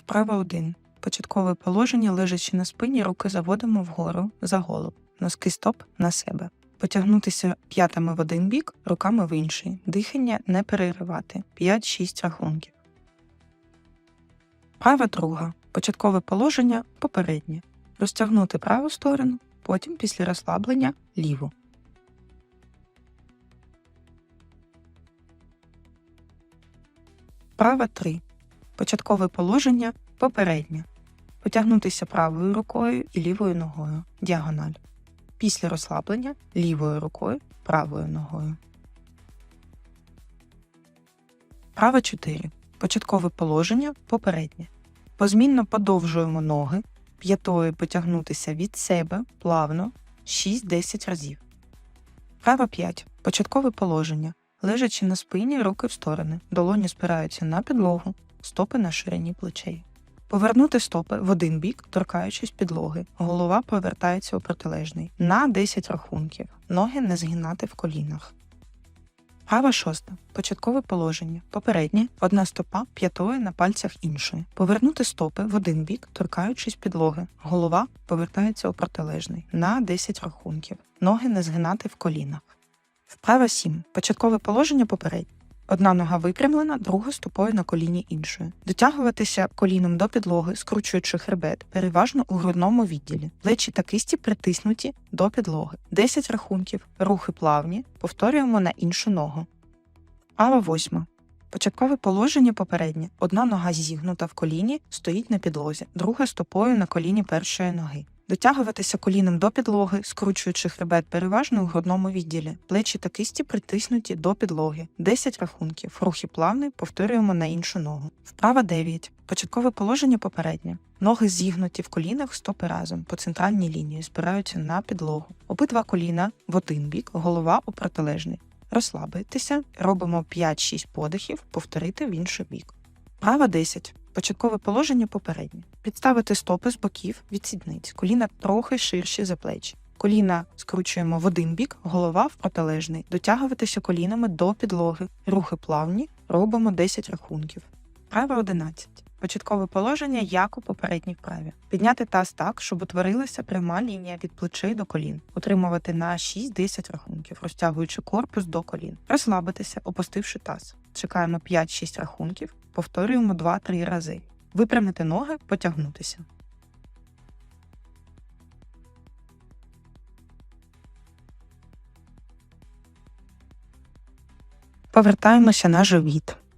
Вправа 1. Початкове положення, лежачи на спині, руки заводимо вгору за голову. Носки стоп на себе. Потягнутися п'ятами в один бік, руками в інший. Дихання не переривати. 5-6 рахунків. Права друга. Початкове положення попереднє. Розтягнути праву сторону, потім після розслаблення ліву. Права 3. Початкове положення попереднє. Потягнутися правою рукою і лівою ногою. Діагональ. Після розслаблення лівою рукою, правою ногою. Права 4. Початкове положення попереднє. Позмінно подовжуємо ноги, п'ятою потягнутися від себе плавно 6-10 разів. Права 5. Початкове положення. Лежачи на спині, руки в сторони, долоні спираються на підлогу, стопи на ширині плечей. Повернути стопи в один бік, торкаючись підлоги. Голова повертається у протилежний на 10 рахунків. Ноги не згинати в колінах. Права шоста. Початкове положення. Попереднє. Одна стопа п'ятою на пальцях іншої. Повернути стопи в один бік, торкаючись підлоги. Голова повертається у протилежний на 10 рахунків. Ноги не згинати в колінах. Вправа 7. Початкове положення попереднє. Одна нога випрямлена, друга стопою на коліні іншої. Дотягуватися коліном до підлоги, скручуючи хребет, переважно у грудному відділі. Плечі та кисті притиснуті до підлоги. 10 рахунків, рухи плавні, повторюємо на іншу ногу. Права 8. Початкове положення попереднє. Одна нога зігнута в коліні, стоїть на підлозі, друга стопою на коліні першої ноги. Дотягуватися коліном до підлоги, скручуючи хребет переважно у грудному відділі. Плечі та кисті притиснуті до підлоги. 10 рахунків. Рухи плавний, повторюємо на іншу ногу. Вправа 9. Початкове положення попереднє. Ноги зігнуті в колінах, стопи разом по центральній лінії спираються на підлогу. Обидва коліна в один бік, голова у протилежний. Розслабитися, робимо 5-6 подихів, повторити в інший бік. Права 10. Початкове положення попереднє. Підставити стопи з боків від сідниць. Коліна трохи ширші за плечі. Коліна скручуємо в один бік, голова в протилежний. Дотягуватися колінами до підлоги. Рухи плавні, робимо 10 рахунків. Права 11. Початкове положення, як у попередній вправі. Підняти таз так, щоб утворилася пряма лінія від плечей до колін. Утримувати на 6-10 рахунків, розтягуючи корпус до колін. Розслабитися, опустивши таз. Чекаємо 5-6 рахунків, повторюємо 2-3 рази. Випрямити ноги, потягнутися. Повертаємося на живіт.